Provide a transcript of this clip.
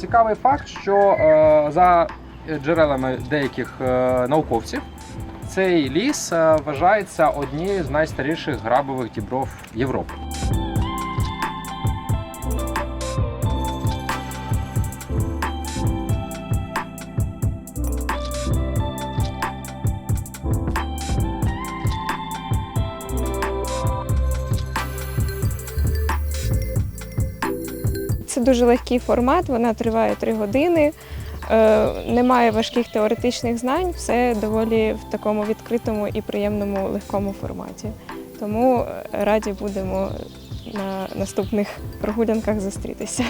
цікавий факт, що е, за джерелами деяких е, науковців цей ліс е, вважається однією з найстаріших грабових дібров Європи. Це дуже легкий формат, вона триває три години. Е, Немає важких теоретичних знань, все доволі в такому відкритому і приємному легкому форматі. Тому е, раді будемо на наступних прогулянках зустрітися.